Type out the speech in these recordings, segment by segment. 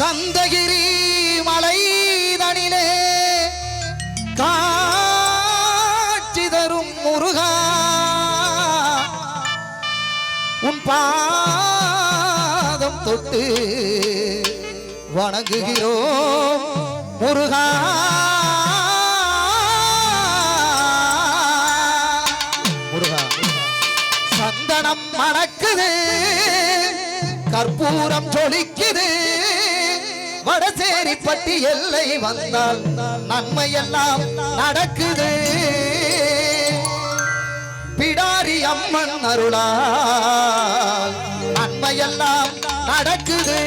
கந்தகிரி மலைதனிலே காட்சி தரும் முருகா. உன் பாதம் தொட்டு வணங்குகிறோம் முருகா. முருகா சந்தனம் மணக்குது கற்பூரம் வடசேரி பட்டி எல்லை வந்தால் நன்மை எல்லாம் நடக்குது. பிடாரி அம்மன் அருளால் நன்மையெல்லாம் நடக்குது.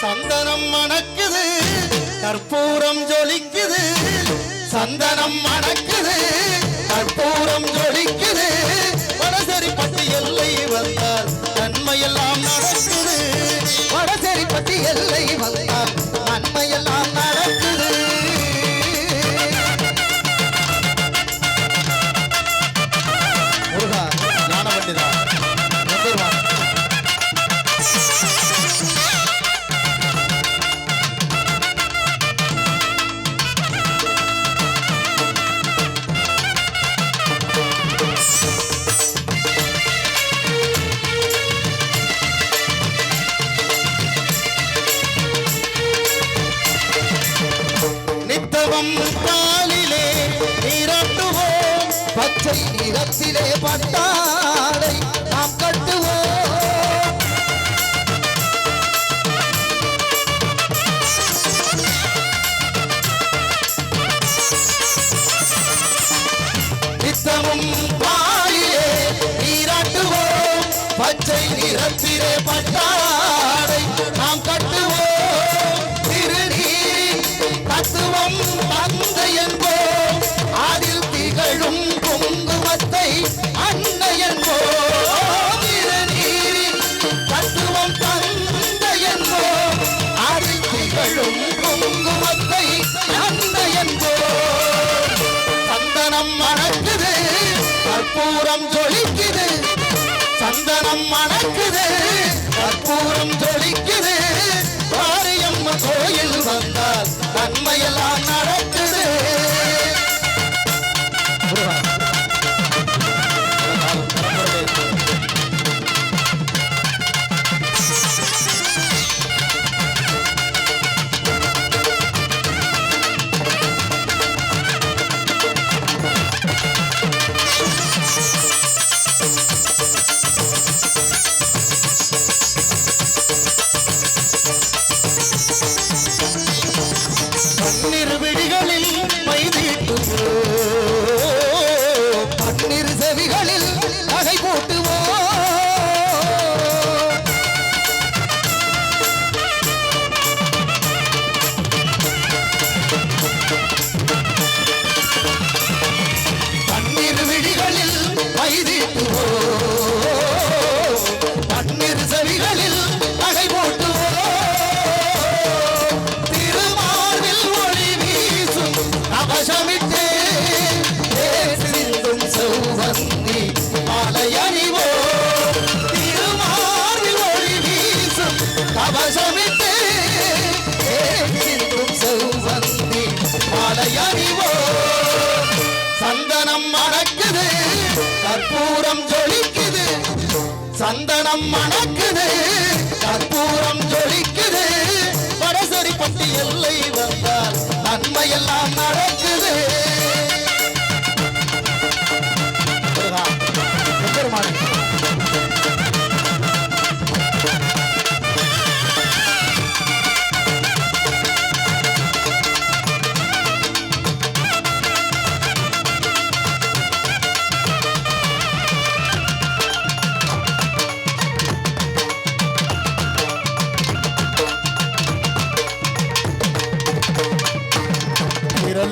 சந்தனம் மணக்குது கற்பூரம் ஜொலிக்குது சந்தனம் மணக்குது கற்பூரம் ஜொலிக்குது. வடசரி பட்டு எல்லை வந்தால் நன்மையெல்லாம் நடக்குது. வடசேரிப்பட்டி எல்லை வந்தார் நித்தவம் காலிலே நிரட்டுவோம் பச்சை நிறத்திலே பட்டாடை நாம் கட்டுவோம். நித்தமும் பாலிலே நீராட்டுவோம் பச்சை நிறத்திலே பட்டாடை கற்பூரம் ஜொலிக்குது சந்தனம் மணக்குது. querido. சந்தனம் மணக்குது கற்பூரம் ஜொலிக்குது. சந்தனம் மணக்குது கற்பூரம் ஜொலிக்குது. படசரி பட்டி எல்லை வந்தால் நன்மையெல்லாம் நடக்குது.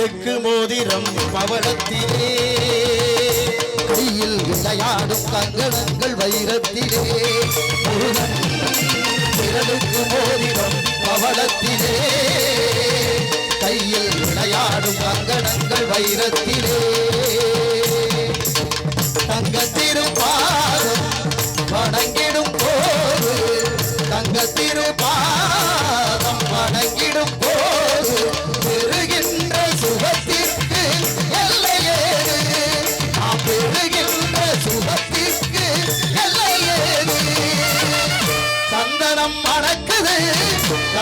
இருக்கு மோதிரம் பவனத்திலே கையில் விளையாடும் கங்கணங்கள் வைரத்திலே. முருகன் விரலுக்கு மோதிரம் பவளத்திலே. கையில் விளையாடும் கங்கணங்கள் வைரத்திலே. தங்கத்திருப்பாரும் வணங்கிடும் போது தங்கத்திருப்பார்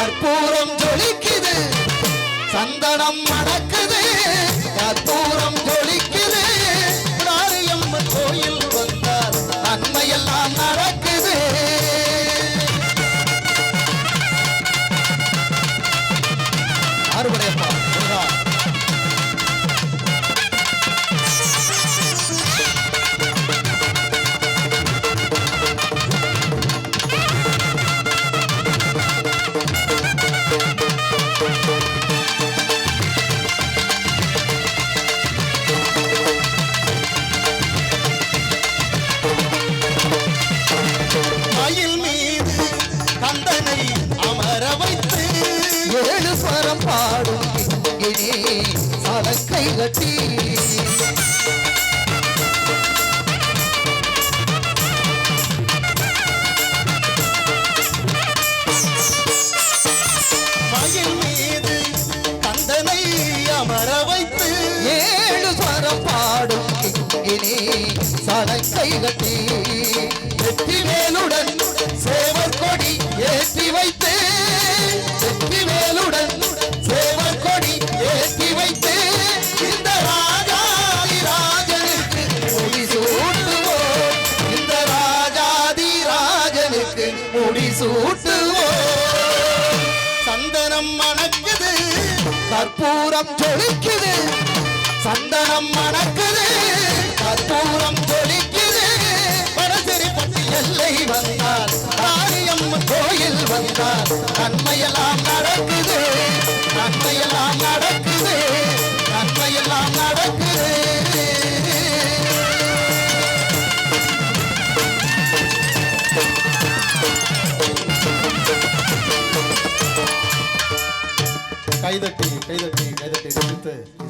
கற்பூரம் ஜொலிக்குது. சந்தனம் மணக்குது. கற்பூரம் கிங்கினி கட்டி. மயில் மீது கந்தனை அமர வைத்து ஏழு ஸ்வரம் பாடும் கட்டி. வெற்றி மேலுடன் சந்தனம் மணக்குது. கற்பூரம் ஜொலிக்குது. சந்தனம் மணக்குது. கற்பூரம் ஜொலிக்குது. பரசரி பட்டி எல்லை வந்தார் காரியம்மன் கோயில் வந்தார் daqui, cai daqui, cai daqui, cai daqui, cai.